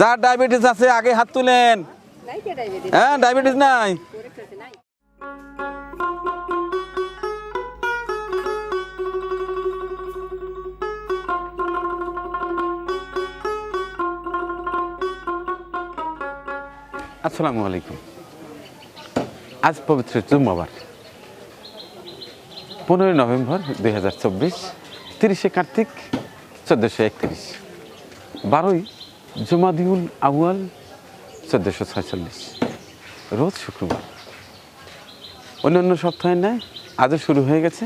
যার ডায়াবেটিস আছে আগে হাত তুলেন। হ্যাঁ ডায়াবেটিস নাই। নাই। আসসালামু আলাইকুম। আজ পবিত্র জুম্মাবার। পনেরোই নভেম্বর দুই হাজার চব্বিশ তিরিশে কার্তিক চোদ্দোশো একত্রিশ। বারোই জুমাদিউল আউয়াল চোদ্দোশো ছয়চল্লিশ। রোজ শুক্রবার। অন্যান্য সপ্তাহের ন্যায় আজও শুরু হয়ে গেছে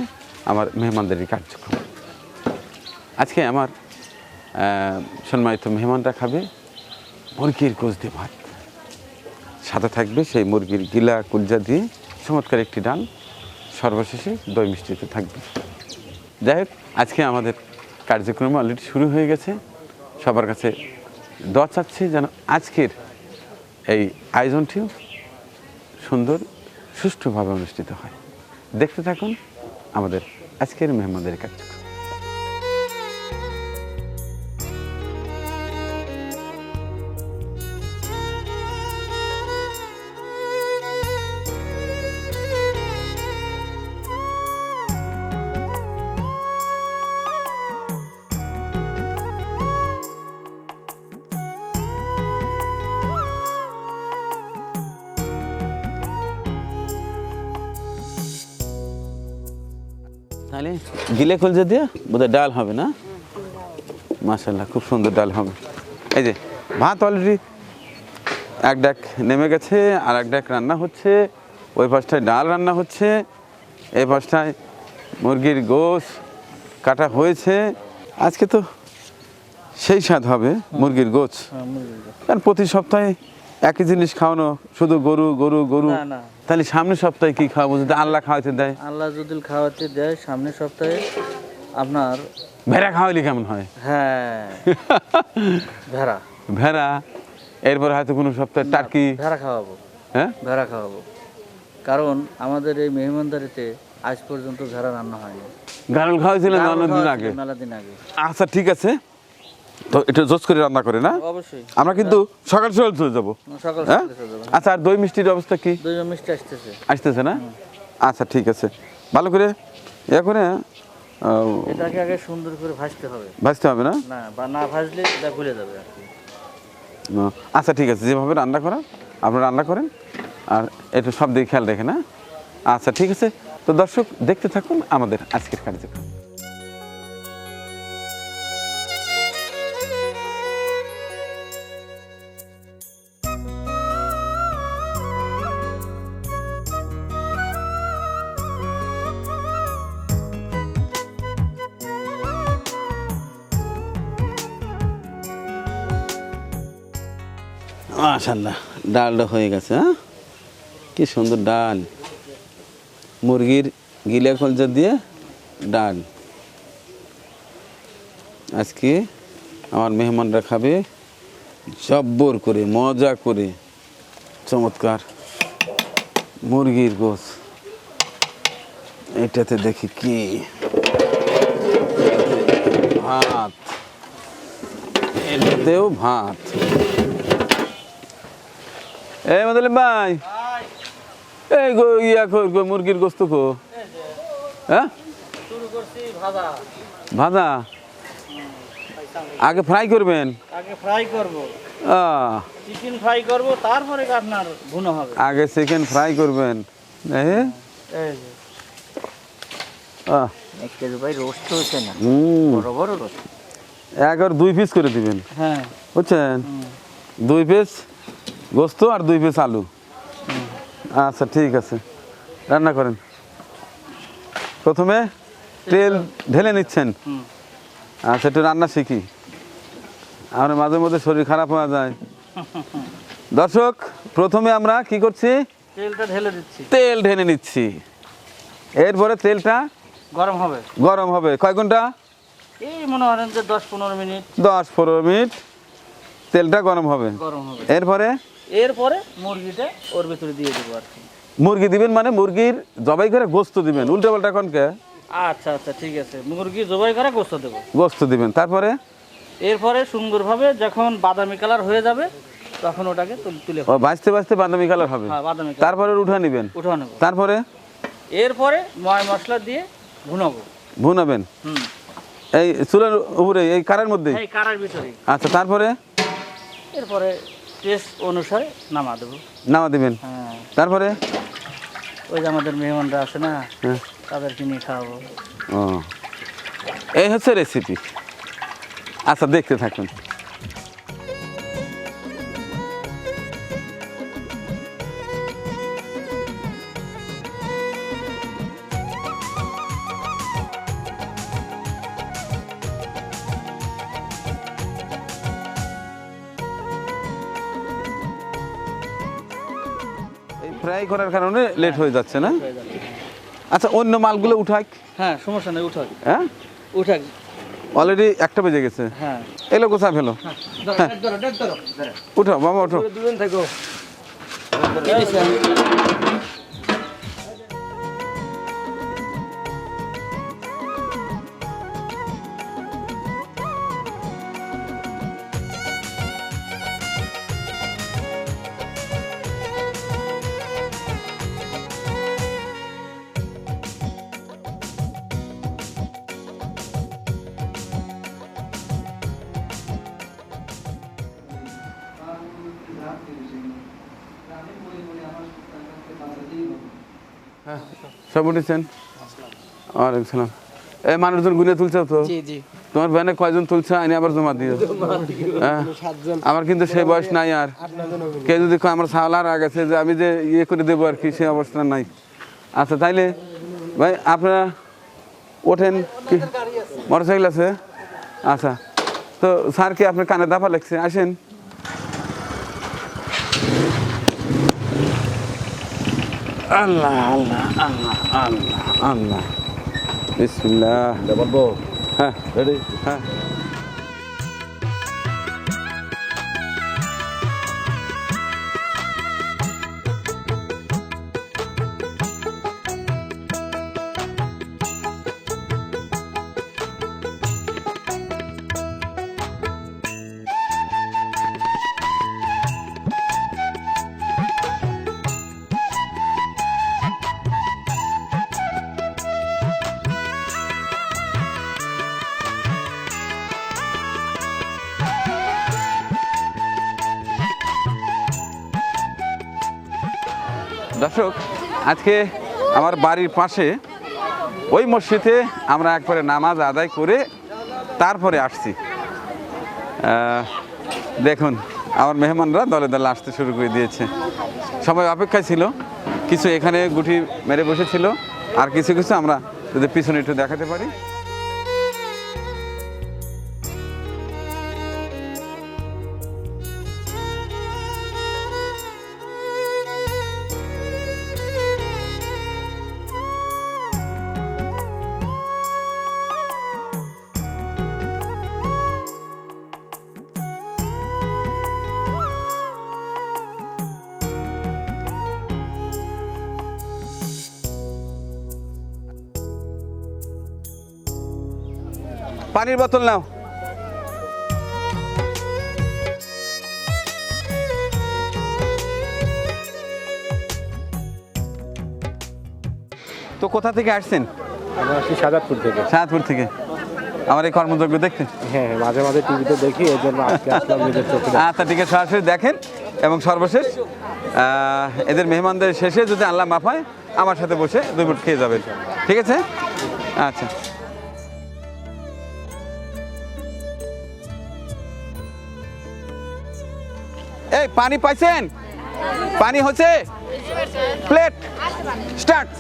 আমার মেহমানদারি কার্যক্রম। আজকে আমার সম্মানিত মেহমানরা খাবে মুরগির গোস দিয়ে ভাত। সাথে থাকবে সেই মুরগির গিলা কুলজা দিয়ে চমৎকার একটি ডাল, সর্বশেষে দই মিষ্টিতে থাকবে। যাই হোক, আজকে আমাদের কার্যক্রম অলরেডি শুরু হয়ে গেছে। সবার কাছে দোয়া চাচ্ছি যেন আজকের এই আয়োজনটিও সুন্দর, সুষ্ঠুভাবে অনুষ্ঠিত হয়। দেখতে থাকুন আমাদের আজকের মেহমানদের কার্যক্রম। গিলে কলজা দিয়ে? বোধহয় ডাল হবে না? মাসাল্লাহ খুব সুন্দর ডাল হবে। এই যে ভাত অলরেডি এক ডাক নেমে গেছে আর এক ডাক রান্না হচ্ছে। ওই পাশটায় ডাল রান্না হচ্ছে। এই পাশটায় মুরগির গোশ কাটা হয়েছে। আজকে তো সেই স্বাদ হবে মুরগির গোছ কারণ প্রতি সপ্তাহে একই জিনিস খাওয়ানো শুধু গরু গরু গরু। তাহলে সামনের সপ্তাহে কি খাওয়াবো যদি আল্লাহ খাওয়াতে দেয়? আল্লাহ যদি খাওয়াতে দেয় সামনের সপ্তাহে আপনার ভেড়া খাওয়াইলে কেমন হয়? হ্যাঁ। ভেড়া। ভেড়া এরপর হয়তো কোনো সপ্তাহে টার্কি। ভেড়া খাওয়াবো। হ্যাঁ? ভেড়া খাওয়াবো। কারণ আমাদের এই মেহমানদারিতে আজ পর্যন্ত ভেড়া রান্না হয়নি। গারল খাওয়াইছিলেন মেলা দিন আগে। আচ্ছা ঠিক আছে। তো এটা জোস করে রান্না করে না? অবশ্যই। আমরা কিন্তু সকাল সকাল চলে যাব। হ্যাঁ। আচ্ছা আর দই মিষ্টির অবস্থা কি? দুইজন মিষ্টি আসতেছে। আসতেছে না? আচ্ছা ঠিক আছে। ভালো করে ইয়ে করে এটাকে আগে সুন্দর করে ভাজতে হবে। ভাজতে হবে না? না বা না ভাজলে এটা ভুলে যাবে আর কি। ও, আচ্ছা ঠিক আছে। যেভাবে রান্না করা আপনারা রান্না করেন। আর একটু সব দিকে খেয়াল রেখে না? আচ্ছা ঠিক আছে। তো দর্শক দেখতে থাকুন আমাদের আজকের কার্যক্রম। মাশাল্লাহ ডালটা হয়ে গেছে হ্যাঁ? কি সুন্দর ডাল। মুরগির গিলে কলজা দিয়ে ডাল। আজকে আমার মেহমানরা খাবে জব্বর করে, মজা করে, চমৎকার মুরগির গোস এটাতে দেখি কি। ভাত। এটাতেও ভাত। এই মদলিম ভাই। এই ইয়া মুরগির গোস্ত কো? হ্যাঁ? ভাজা। আগে ফ্রাই করবেন? আগে ফ্রাই করব। চিকেন ফ্রাই করব তারপরে আপনার ভুনো হবে। আগে চিকেন ফ্রাই করবেন। এই, এই যে। আহ, এক কেজি ভাই রোস্ট হয়েছে না। হুম, বড় বড় রোস্ট এক আর দুই পিস করে দিবেন। হ্যাঁ। বুঝছেন? দুই পিস গোস্ত আর দুই পিস আলু। আচ্ছা ঠিক আছে। রান্না করেন। প্রথমে তেল ঢেলে নিচ্ছেন। আচ্ছা একটু রান্না শিখি। আমার মাঝে মধ্যে শরীর খারাপ হয়ে যায়। দর্শক প্রথমে আমরা কি করছি? তেলটা ঢেলে দিচ্ছি। তেল ঢেলে নিচ্ছি। এরপরে তেলটা গরম হবে। গরম হবে। কয় ঘণ্টা? এই মনে করেন যে দশ পনেরো মিনিট। দশ পনেরো মিনিট। তেলটা গরম হবে। গরম হবে। এরপরে এরপরে মুরগিটা ওর ভিতরে দিয়ে দেবো আর কি। মুরগি দিবেন মানে মুরগির জবাই করে গোস্ত দিবেন উল্টা পাল্টা এখন কে? আচ্ছা আচ্ছা ঠিক আছে। মুরগি জবাই করে গোস্ত দেবো। গোস্ত দিবেন তারপরে? এরপরে সুন্দরভাবে যখন বাদামি কালার হয়ে যাবে তখন ওটাকে তুল- ও বাঁচতে বাঁচতে বাদামি কালার হবে। হ্যাঁ বাদামি কালার। তারপরে উঠা নেবেন। উঠানো নেব। তারপরে? এরপরে ময় মশলা দিয়ে ভুনাবো। ভুনাবেন? হুম। এই চুলের উপরে এই কারের মধ্যে এই কারার ভিতরে আচ্ছা তারপরে? এরপরে টেস্ট অনুসারে নামা দেবো। নামা দেবেন? হ্যাঁ। তারপরে? ওই যে আমাদের মেহমানরা আছে না হ্যাঁ। তাদেরকে নিয়ে খাওয়াবো। ও। এই হচ্ছে রেসিপি আচ্ছা দেখতে থাকুন। করার কারণে লেট হয়ে যাচ্ছে না? আচ্ছা অন্য মালগুলো উঠাক। হ্যাঁ সমস্যা নেই উঠাক। হ্যাঁ? উঠাক। অলরেডি একটা বেজে গেছে। হ্যাঁ। এলো কোথায় ফেলো? ধরো, ধরো, ধরো, ধরো। উঠো বাবা উঠো। এই সব উঠেছেন? ওয়ালাইকুম সালাম। এই মানুষজন গুনে তুলছে তো? তোমার ভ্যানে কয়জন তুলছে? আইনি আবার জমা দিও। হ্যাঁ? আমার কিন্তু সেই বয়স নাই আর। কেউ যদি আমার সাওলার আগে আছে যে আমি যে ইয়ে করে দেবো আর কি সে অবস্থা নাই। আচ্ছা তাইলে ভাই আপনারা ওঠেন কি? মোটরসাইকেল আছে? আচ্ছা। তো স্যার কি আপনার কানে দাফা লাগছে? আসেন। আল্লাহ আল্লাহ আল্লাহ আল্লাহ আল্লাহ বিসমিল্লাহ বলব হ্যাঁ রেডি হ্যাঁ দর্শক, আজকে আমার বাড়ির পাশে ওই মসজিদে আমরা একবারে নামাজ আদায় করে তারপরে আসছি। দেখুন, আমার মেহমানরা দলে দলে আসতে শুরু করে দিয়েছে। সবাই অপেক্ষায় ছিল, কিছু এখানে গুটি মেরে বসেছিল, আর কিছু কিছু আমরা যদি পিছনে একটু দেখাতে পারি। পানির বোতল নাও। তো কোথা থেকে আসছেন? আমরা আসছি সাজাদপুর থেকে। সাহাদপুর থেকে। আমার এই কর্মযজ্ঞ দেখতে। হ্যাঁ মাঝে মাঝে টিভিতে দেখি এই জন্য আজকে আসলাম নিজের চোখে। আচ্ছা ঠিক আছে সরাসরি দেখেন এবং সর্বশেষ এদের মেহমানদের শেষে যদি আল্লাহ মাফায় আমার সাথে বসে দুই মুঠ খেয়ে যাবেন। ঠিক আছে? আচ্ছা। পানি পাইছেন? পানি হচ্ছে প্লেট। স্টার্ট।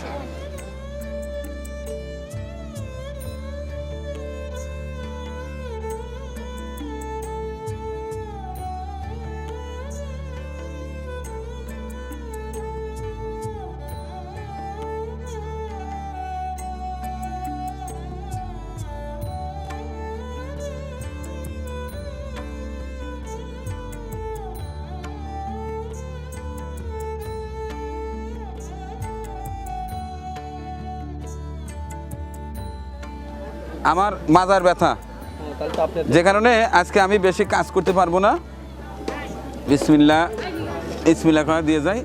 আমার মাজার ব্যথা। যে কারণে আজকে আমি বেশি কাজ করতে পারব না। বিসমিল্লা ইসমিল্লা করে দিয়ে যাই।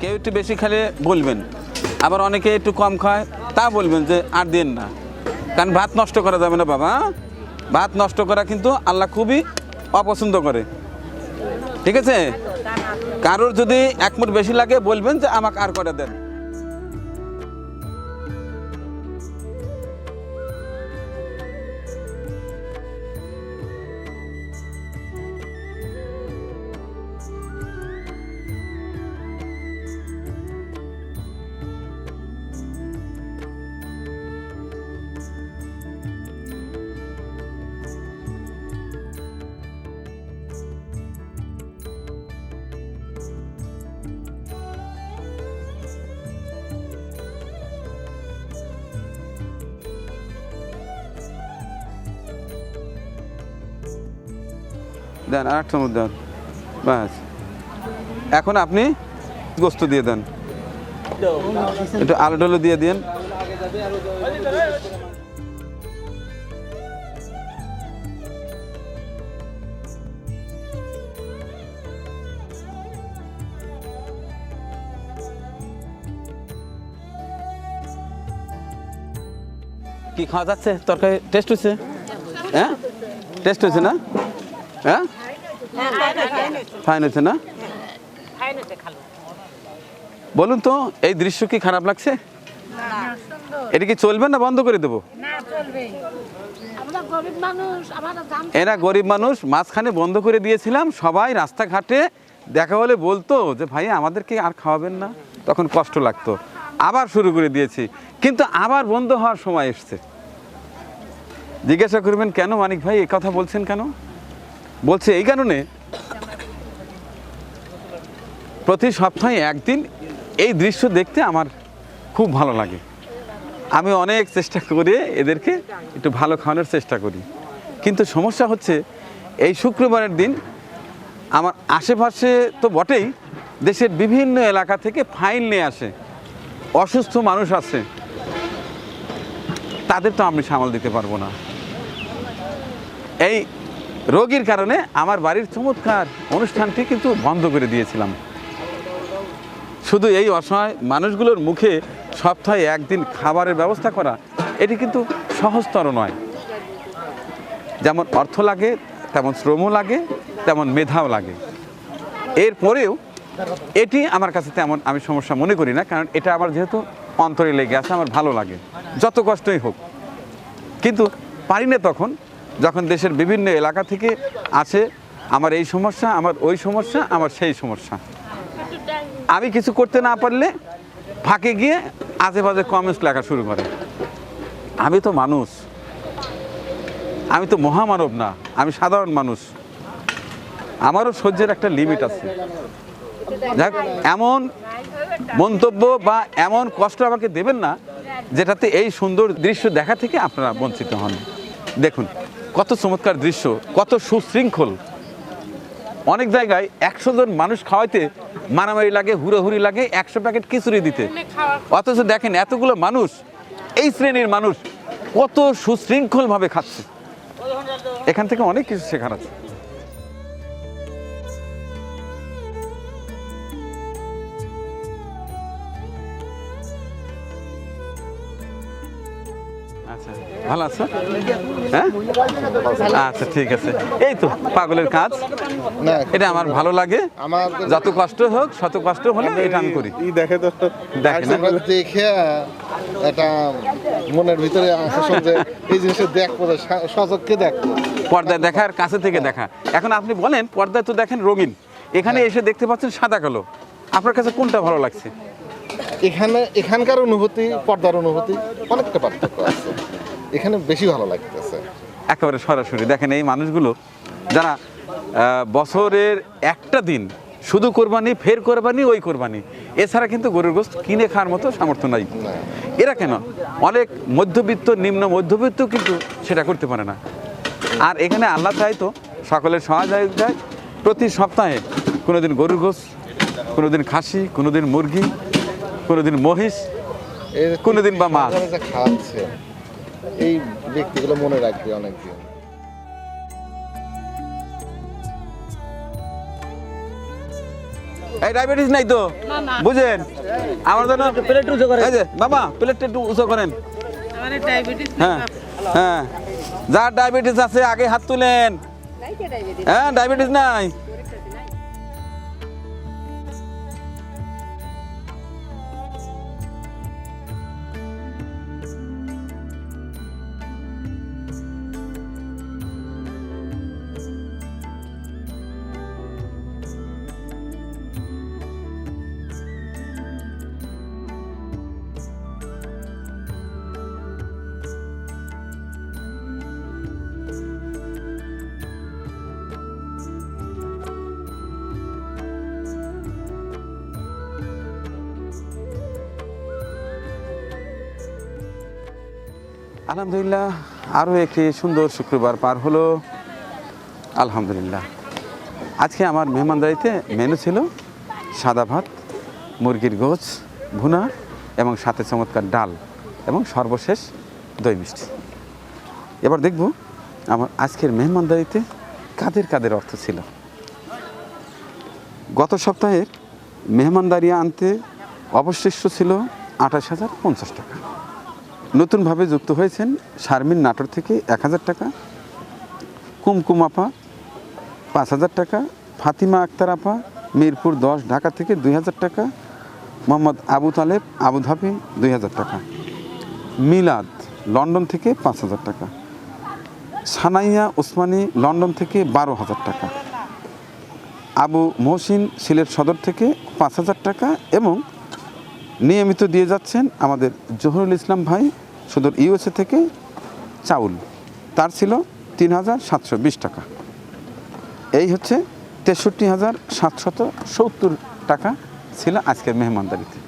কেউ একটু বেশি খেলে বলবেন আবার অনেকে একটু কম খায় তা বলবেন যে আর দিন না। কারণ ভাত নষ্ট করা যাবে না বাবা ভাত নষ্ট করা কিন্তু আল্লাহ খুবই অপছন্দ করে। ঠিক আছে? কারোর যদি এক মুঠ বেশি লাগে বলবেন যে আমাকে আর করে দেন। দেন আর একটা চামচ দেন। ব্যাস। এখন আপনি গোস্ত দিয়ে দেন। একটু আলু টালু দিয়ে দিন। কি খাওয়া যাচ্ছে? তরকারি টেস্ট হয়েছে হ্যাঁ? টেস্ট হয়েছে না? হ্যাঁ? ফাইন হয়েছে না? বলুন তো এই দৃশ্য কি খারাপ লাগছে? এটা কি চলবে না বন্ধ করে দেবো? না চলবে। আমরা গরিব মানুষ আমরা দাম এরা গরিব মানুষ মাঝখানে বন্ধ করে দিয়েছিলাম সবাই রাস্তাঘাটে দেখা হলে বলতো যে ভাই আমাদেরকে আর খাওয়াবেন না। তখন কষ্ট লাগতো। আবার শুরু করে দিয়েছি। কিন্তু আবার বন্ধ হওয়ার সময় এসছে। জিজ্ঞাসা করবেন কেন মানিক ভাই এই কথা বলছেন কেন? বলছে, এই কারণে প্রতি সপ্তাহে একদিন এই দৃশ্য দেখতে আমার খুব ভালো লাগে। আমি অনেক চেষ্টা করে এদেরকে একটু ভালো খাওয়ানোর চেষ্টা করি। কিন্তু সমস্যা হচ্ছে, এই শুক্রবারের দিন আমার আশেপাশে তো বটেই, দেশের বিভিন্ন এলাকা থেকে ফাইল নিয়ে আসে। অসুস্থ মানুষ আছে। তাদের তো আমি সামাল দিতে পারব না। এই রোগীর কারণে আমার বাড়ির চমৎকার অনুষ্ঠানটি কিন্তু বন্ধ করে দিয়েছিলাম। শুধু এই অসহায় মানুষগুলোর মুখে সপ্তাহে একদিন খাবারের ব্যবস্থা করা, এটি কিন্তু সহজতর নয়। যেমন অর্থ লাগে, তেমন শ্রমও লাগে, তেমন মেধাও লাগে। এরপরেও এটি আমার কাছে তেমন আমি সমস্যা মনে করি না, কারণ এটা আমার যেহেতু অন্তরে লেগে আছে, আমার ভালো লাগে। যত কষ্টই হোক। কিন্তু পারি না তখন যখন দেশের বিভিন্ন এলাকা থেকে আছে আমার এই সমস্যা, আমার ওই সমস্যা, আমার সেই সমস্যা। আমি কিছু করতে না পারলে ফাঁকে গিয়ে বাজে কমেন্টস লেখা শুরু করে। আমি তো মানুষ। আমি তো মহামানব না, আমি সাধারণ মানুষ। আমারও সহ্যের একটা লিমিট আছে। যাক, এমন মন্তব্য বা এমন কষ্ট আমাকে দেবেন না, যেটাতে এই সুন্দর দৃশ্য দেখা থেকে আপনারা বঞ্চিত হন। দেখুন। কত চমৎকার দৃশ্য কত সুশৃঙ্খল। অনেক জায়গায় একশো জন মানুষ খাওয়াইতে মারামারি লাগে হুড়োহুড়ি লাগে একশো প্যাকেট খিচুড়ি দিতে। অথচ দেখেন এতগুলো মানুষ এই শ্রেণির মানুষ কত সুশৃঙ্খলভাবে খাচ্ছে। এখান থেকে অনেক কিছু শেখার আছে। আচ্ছা। ভালো আছো? হ্যাঁ? আচ্ছা ঠিক আছে। এই তো পাগলের কাজ। এটা আমার ভালো লাগে। আমার যত কষ্ট হোক শত কষ্ট হলে এটা আমি করি। দেখে তো দেখে না? দেখে একটা মনের ভিতরে যে এই জিনিসটা দেখব যে সা- সচক্ষে দেখব পর্দায় দেখার কাছে থেকে দেখা। এখন আপনি বলেন পর্দায় তো দেখেন রঙিন। এখানে এসে দেখতে পাচ্ছেন সাদা কালো। আপনার কাছে কোনটা ভালো লাগছে? এখানে এখানকার অনুভূতি পর্দার অনুভূতি অনেকটা পার্থক্য আছে। এখানে বেশি ভালো লাগতেছে। একেবারে সরাসরি দেখেন এই মানুষগুলো যারা বছরের একটা দিন শুধু কোরবানি ফের কোরবানি ওই কোরবানি। এছাড়া কিন্তু গরুর গোস্ত কিনে খাওয়ার মতো সামর্থ্য নাই। এরা কেন? অনেক মধ্যবিত্ত নিম্ন মধ্যবিত্ত কিন্তু সেটা করতে পারে না। আর এখানে আল্লাহ চাইতো সকলের সহযোগিতায় প্রতি সপ্তাহে কোনোদিন গরুর গোস্ত কোনোদিন খাসি কোনোদিন মুরগি কোনোদিন মহিষ কোনোদিন বা মাছ। মাঝে খাওয়াচ্ছে এই ব্যক্তিগুলো মনে রাখবে অনেকদিন। এই ডায়াবেটিস নাই তো? বুঝেন? আমার জন্য প্লেট উঁচু করে এই যে বাবা প্লেটটা একটু উঁচু করেন। হ্যাঁ হ্যাঁ। যার ডায়াবেটিস আছে আগে হাত তুলেন। নাই কে ডায়াবেটিস। হ্যাঁ ডায়াবেটিস নাই। আলহামদুলিল্লাহ, আরও একটি সুন্দর শুক্রবার পার হলো। আলহামদুলিল্লাহ। আজকে আমার মেহমানদারিতে মেনু ছিল সাদা ভাত, মুরগির গোছ, ভুনা এবং সাথে চমৎকার ডাল এবং সর্বশেষ দই মিষ্টি। এবার দেখব আমার আজকের মেহমানদারিতে কাদের কাদের অর্থ ছিল। গত সপ্তাহের মেহমানদারি আনতে অবশিষ্ট ছিল আঠাশ হাজার পঞ্চাশ টাকা। নতুনভাবে যুক্ত হয়েছেন শারমিন নাটোর থেকে এক হাজার টাকা, কুমকুম আপা পাঁচ হাজার টাকা, ফাতিমা আক্তার আপা মিরপুর দশ, ঢাকা থেকে দুই হাজার টাকা, মোহাম্মদ আবু তালেব আবুধাবি দুই হাজার টাকা। মিলাদ লন্ডন থেকে পাঁচ হাজার টাকা। সানাইয়া ওসমানী লন্ডন থেকে বারো হাজার টাকা। আবু মহসিন সিলেট সদর থেকে পাঁচ হাজার টাকা এবং নিয়মিত দিয়ে যাচ্ছেন আমাদের জহুরুল ইসলাম ভাই সুদূর ইউএসএ থেকে চাউল। তার ছিল তিন হাজার সাতশো বিশ টাকা। এই হচ্ছে তেষট্টি হাজার সাতশত সত্তর টাকা ছিল আজকের মেহমানদারিতে।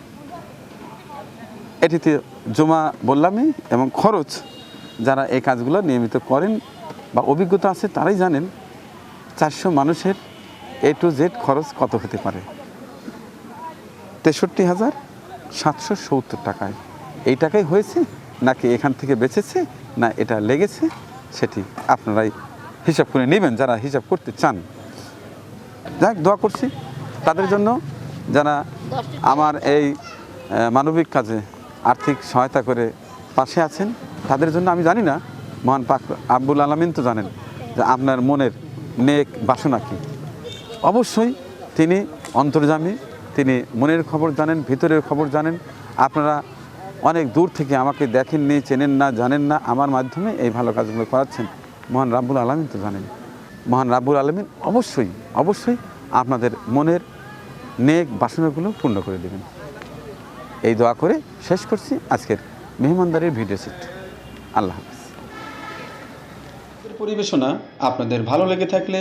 এটিতে জমা বললামই এবং খরচ যারা এই কাজগুলো নিয়মিত করেন বা অভিজ্ঞতা আছে তারাই জানেন চারশো মানুষের এ টু জেড খরচ কত হতে পারে। তেষট্টি হাজার সাতশো সত্তর টাকায়। এই টাকাই হয়েছে? নাকি এখান থেকে বেঁচেছে? না, এটা লেগেছে? সেটি আপনারাই হিসাব করে নেবেন, যারা হিসাব করতে চান। যাক, দোয়া করছি তাদের জন্য, যারা আমার এই মানবিক কাজে আর্থিক সহায়তা করে পাশে আছেন, তাদের জন্য আমি জানি না, মহান পাক আব্বুল আলমিন তো জানেন যে আপনার মনের নেক বাসনা কী। অবশ্যই তিনি অন্তর্জামী তিনি মনের খবর জানেন, ভিতরের খবর জানেন। আপনারা অনেক দূর থেকে আমাকে দেখেননি, চেনেন না, জানেন না। আমার মাধ্যমে এই ভালো কাজগুলো করাচ্ছেন। মহান রাব্বুল আলমিন তো জানেন। মহান রাব্বুল আলমিন অবশ্যই অবশ্যই আপনাদের মনের নেক বাসনাগুলো পূর্ণ করে দেবেন। এই দোয়া করে শেষ করছি আজকের মেহমানদারির ভিডিও সেট। আল্লাহ পরিবেশনা আপনাদের ভালো লেগে থাকলে